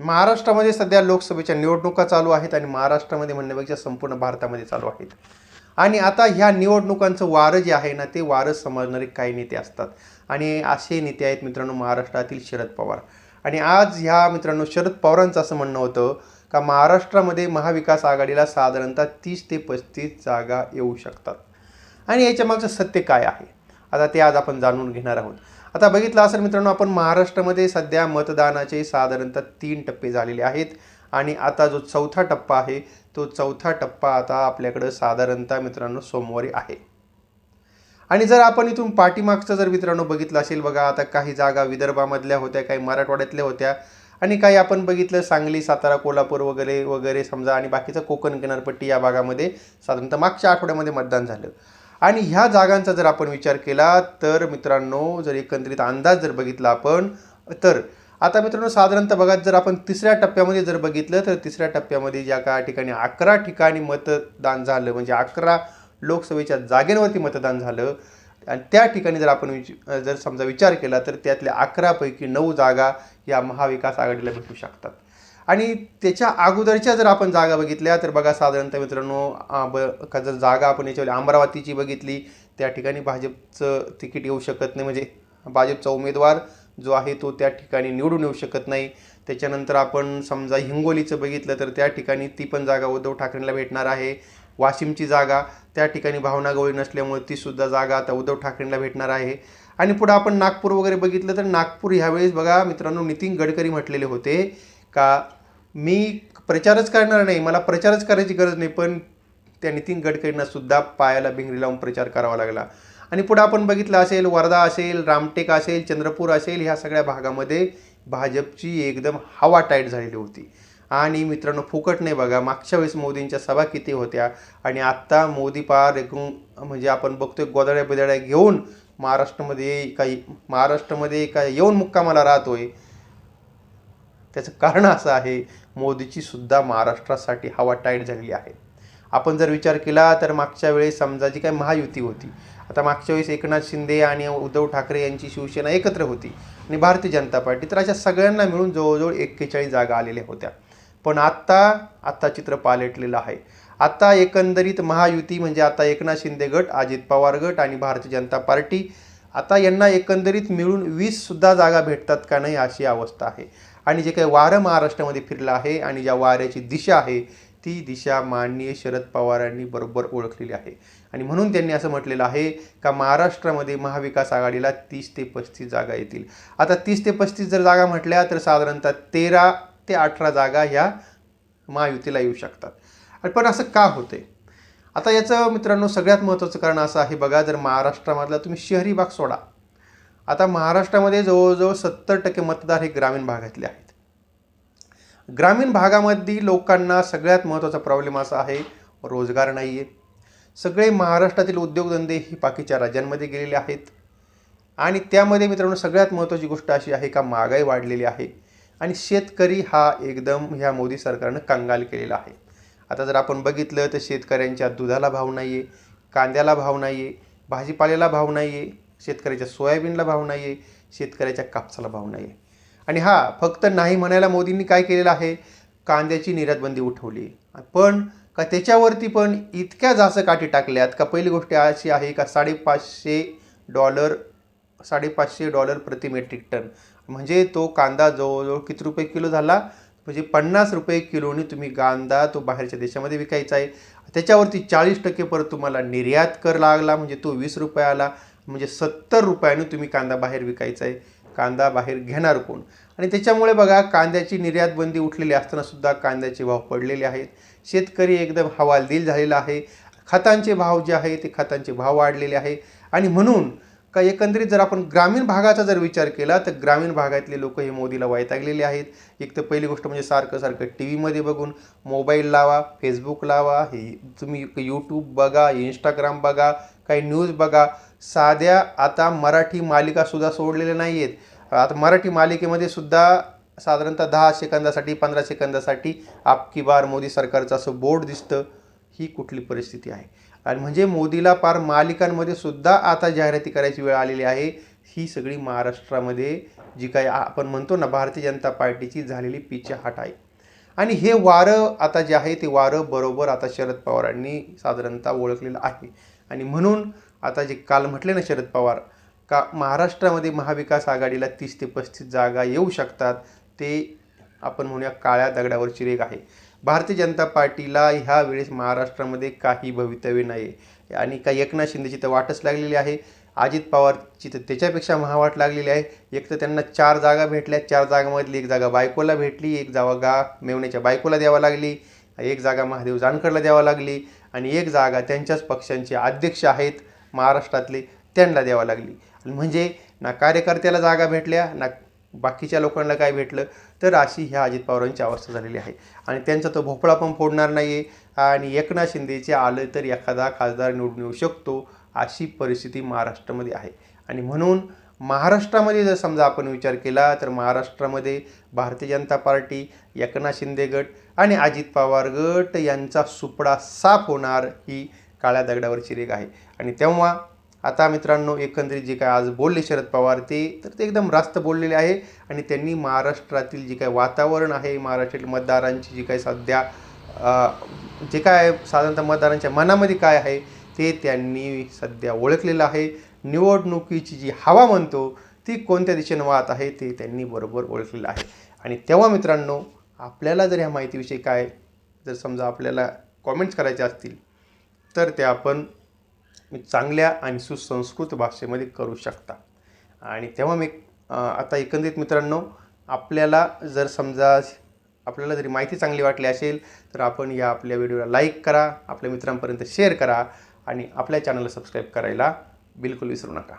महाराष्ट्रामध्ये सध्या लोकसभेच्या निवडणुका चालू आहेत आणि महाराष्ट्रामध्ये म्हणण्यापेक्षा संपूर्ण भारतामध्ये चालू आहेत. आणि आता ह्या निवडणुकांचं वारं जे आहे ना ते वारं समजणारे काही नेते असतात. आणि असे नेते आहेत मित्रांनो महाराष्ट्रातील शरद पवार. आणि आज ह्या मित्रांनो शरद पवारांचं असं म्हणणं होतं का महाराष्ट्रामध्ये महाविकास आघाडीला साधारणतः तीस ते पस्तीस जागा येऊ शकतात. आणि याच्या मागचं सत्य काय आहे? आता ते आज आपण जाणून घेणार आहोत. आता बघितलं असेल मित्रांनो आपण महाराष्ट्रामध्ये सध्या मतदानाचे साधारणतः तीन टप्पे झालेले आहेत आणि आता जो चौथा टप्पा आहे तो चौथा टप्पा आता आपल्याकडं साधारणतः मित्रांनो सोमवारी आहे. आणि जर आपण इथून पाठीमागचं जर मित्रांनो बघितलं असेल बघा आता काही जागा विदर्भामधल्या होत्या काही मराठवाड्यातल्या होत्या आणि काही आपण बघितलं सांगली सातारा कोल्हापूर वगैरे वगैरे समजा आणि बाकीचं कोकण किनारपट्टी या भागामध्ये साधारणतः मागच्या आठवड्यामध्ये मतदान झालं. आणि ह्या जागांचा जर आपण विचार केला तर मित्रांनो जर एकंदरीत अंदाज जर बघितला आपण तर आता मित्रांनो साधारणतः बघा जर आपण तिसऱ्या टप्प्यामध्ये जर बघितलं तर तिसऱ्या टप्प्यामध्ये ज्या का ठिकाणी अकरा ठिकाणी मतदान झालं म्हणजे अकरा लोकसभेच्या जागेवरती मतदान झालं आणि त्या ठिकाणी जर आपण विच जर समजा विचार केला तर त्यातल्या अकरापैकी नऊ जागा या महाविकास आघाडीला भेटू शकतात. आणि त्याच्या अगोदरच्या जर आपण जागा बघितल्या तर बघा साधारणतः मित्रांनो ब का जर जागा आपण याच्यावर अमरावतीची बघितली त्या ठिकाणी भाजपचं तिकीट येऊ शकत नाही. म्हणजे भाजपचा उमेदवार जो आहे तो त्या ठिकाणी निवडून येऊ शकत नाही. त्याच्यानंतर आपण समजा हिंगोलीचं बघितलं तर त्या ठिकाणी ती पण जागा उद्धव ठाकरेंना भेटणार आहे. वाशिमची जागा त्या ठिकाणी भावना गवळी नसल्यामुळे तीसुद्धा जागा आता उद्धव ठाकरेंना भेटणार आहे. आणि पुढं आपण नागपूर वगैरे बघितलं तर नागपूर ह्यावेळेस बघा मित्रांनो नितीन गडकरी म्हटलेले होते का मी प्रचारच करणार नाही मला प्रचारच करायची गरज नाही पण त्या नितीन गडकरींना सुद्धा पायाला भिंगरी लावून प्रचार करावा लागला. आणि पुढे आपण बघितलं असेल वर्धा असेल रामटेक असेल चंद्रपूर असेल ह्या सगळ्या भागामध्ये भाजपची एकदम हवा टाईट झालेली होती. आणि मित्रांनो फुकट नाही बघा मागच्या वेळेस मोदींच्या सभा किती होत्या आणि आत्ता मोदी पार एकूण म्हणजे आपण बघतोय गोदड्या बिदड्या घेऊन महाराष्ट्रामध्ये काही महाराष्ट्रामध्ये काही येऊन मुक्कामाला राहतोय. त्याचं कारण असं आहे मोदीची सुद्धा महाराष्ट्रासाठी हवा टाईट झालेली आहे. आपण जर विचार केला तर मागच्या वेळेस समजा जी काय महायुती होती आता मागच्या वेळेस एकनाथ शिंदे आणि उद्धव ठाकरे यांची शिवसेना एकत्र होती आणि भारतीय जनता पार्टी तर अशा सगळ्यांना मिळून जवळजवळ एक्केचाळीस जागा आलेल्या होत्या. पण आत्ता आत्ता चित्र पालटलेलं आहे. आता एकंदरीत महायुती म्हणजे आता एकनाथ शिंदे गट अजित पवार गट आणि भारतीय जनता पार्टी. आता यांना एकंदरीत मिळून वीससुद्धा जागा भेटतात का नाही अशी अवस्था आहे. आणि जे काही वारं महाराष्ट्रामध्ये फिरलं आहे आणि ज्या वाऱ्याची दिशा आहे ती दिशा माननीय शरद पवारांनी बरोबर ओळखलेली आहे. आणि म्हणून त्यांनी असं म्हटलेलं आहे का महाराष्ट्रामध्ये महाविकास आघाडीला तीस ते पस्तीस जागा येतील. आता तीस ते पस्तीस जर जागा म्हटल्या तर साधारणतः तेरा ते अठरा जागा ह्या महायुतीला येऊ शकतात. पण असं का होते आता याचं मित्रांनो सगळ्यात महत्त्वाचं कारण असं आहे बघा जर महाराष्ट्रामधला तुम्ही शहरी भाग सोडा आता महाराष्ट्रामध्ये जवळजवळ सत्तर टक्के मतदार हे ग्रामीण भागातले आहेत. ग्रामीण भागामध्ये लोकांना सगळ्यात महत्त्वाचा प्रॉब्लेम असा आहे रोजगार नाही आहे सगळे महाराष्ट्रातील उद्योगधंदे ही बाकीच्या राज्यांमध्ये गेलेले आहेत. आणि त्यामध्ये मित्रांनो सगळ्यात महत्त्वाची गोष्ट अशी आहे का महागाई वाढलेली आहे. आणि शेतकरी हा एकदम ह्या मोदी सरकारनं कंगाल केलेला आहे. आता जर आपण बघितलं तर शेतकऱ्यांच्या दुधाला भाव नाही आहे कांद्याला भाव नाही आहे भाजीपाल्याला भाव नाही आहे शेतकऱ्याच्या सोयाबीनला भाव नाही आहे शेतकऱ्याच्या कापसाला भाव नाही आहे आणि हा फक्त नाही म्हणायला मोदींनी काय केलेलं आहे? कांद्याची निर्यातबंदी उठवली. पण का त्याच्यावरती पण इतक्या जास्त काठी टाकल्यात? का पहिली गोष्ट अशी आहे का साडेपाचशे डॉलर साडेपाचशे डॉलर प्रति मेट्रिक टन? म्हणजे तो कांदा जवळजवळ किती रुपये किलो झाला? म्हणजे पन्नास रुपये किलोनी तुम्ही कांदा तो बाहेरच्या देशामध्ये विकायचा आहे. त्याच्यावरती चाळीस टक्के परत तुम्हाला निर्यात कर लागला म्हणजे तो वीस रुपये आला. म्हणजे सत्तर रुपयानं तुम्ही कांदा बाहेर विकायचा आहे. कांदा बाहेर घेणार कोण? आणि त्याच्यामुळे बघा कांद्याची निर्यात बंदी उठलेली असतानासुद्धा कांद्याचे भाव पडलेले आहेत. शेतकरी एकदम हवालदिल झालेला आहे. खतांचे भाव जे आहे ते खतांचे भाव वाढलेले आहे आणि म्हणून का एकंदरीत जर आपण ग्रामीण भागाचा जर विचार केला तर ग्रामीण भागातले लोक हे मोदीला वैतागलेले आहेत. एक तर पहिली गोष्ट म्हणजे सारखं सारखं टी व्हीमध्ये बघून मोबाईल लावा फेसबुक लावा हे तुम्ही यूट्यूब बघा इंस्टाग्राम बघा काही न्यूज बघा. साध्या आता मराठी मालिकासुद्धा सोडलेल्या नाही आहेत आता मराठी मालिकेमध्ये सुद्धा साधारणतः दहा सेकंदासाठी पंधरा सेकंदासाठी आपकी बार मोदी सरकारचं असं बोर्ड दिसतं. ही कुठली परिस्थिती आहे? आणि म्हणजे मोदीला पार मालिकांमध्ये सुद्धा आता जाहिराती करायची वेळ आलेली आहे. ही सगळी महाराष्ट्रामध्ये जी काही आपण म्हणतो ना भारतीय जनता पार्टीची झालेली पिछेहाट आहे. आणि हे वारं आता जे आहे ते वारं बरोबर आता शरद पवारांनी साधारणतः ओळखलेलं आहे. आणि म्हणून आता जे काल म्हटले ना शरद पवार का महाराष्ट्रामध्ये महाविकास आघाडीला तीस ते पस्तीस जागा येऊ शकतात ते आपण म्हणूया काळ्या दगडावरची रेग आहे. भारतीय जनता पार्टीला ह्या वेळेस महाराष्ट्रामध्ये काही भवितव्य नाही आणि काही एकनाथ शिंदेची तर वाटच लागलेली आहे अजित पवारची तर त्याच्यापेक्षा महावाट लागलेली आहे. एक तर त्यांना चार जागा भेटल्या चार जागामधली एक जागा बायकोला भेटली एक जागा मेवण्याच्या बायकोला द्यावा लागली एक जागा महादेव जानकरला द्यावा लागली आणि एक जागा त्यांच्याच पक्षांचे अध्यक्ष आहेत. महाराष्ट्रातले त्यांना द्यावा लागली. म्हणजे ना कार्यकर्त्याला जागा भेटल्या ना बाकीच्या लोकांना काय भेटलं तर अशी ह्या अजित पवारांची अवस्था झालेली आहे. आणि त्यांचा तो भोपळा पण फोडणार नाही आहे आणि एकनाथ शिंदेचे आलं तर एखादा खासदार निवडून येऊ शकतो अशी परिस्थिती महाराष्ट्रामध्ये आहे. आणि म्हणून महाराष्ट्रामध्ये जर समजा आपण विचार केला तर महाराष्ट्रामध्ये भारतीय जनता पार्टी एकनाथ शिंदे गट आणि अजित पवार गट यांचा सुपडा साफ होणार ही काळ्या दगडावरची रेग आहे. आणि तेव्हा आता मित्रांनो एकंदरीत जे काय आज बोलले शरद पवार ते तर ते एकदम रास्त बोललेले आहे. आणि त्यांनी महाराष्ट्रातील जे काय वातावरण आहे महाराष्ट्रातील मतदारांची जी काय सध्या जे काय साधारणतः मतदारांच्या मनामध्ये काय आहे ते त्यांनी सध्या ओळखलेलं आहे. निवडणुकीची जी हवा म्हणतो ती कोणत्या दिशेनं वाहत आहे ते त्यांनी बरोबर ओळखलेलं आहे. आणि तेव्हा मित्रांनो आपल्याला जर ह्या माहितीविषयी काय जर समजा आपल्याला कॉमेंट्स करायचे असतील तर ते आपण चांगल्या आणि सुसंस्कृत भाषेमध्ये करू शकता. आणि तेव्हा मी आता एकंदरीत मित्रांनो आपल्याला जर समजा आपल्याला जरी माहिती चांगली वाटली असेल तर आपण या आपल्या व्हिडिओला लाईक करा आपल्या मित्रांपर्यंत शेअर करा आणि आपल्या चॅनलला सबस्क्राईब करायला बिलकुल विसरू नका.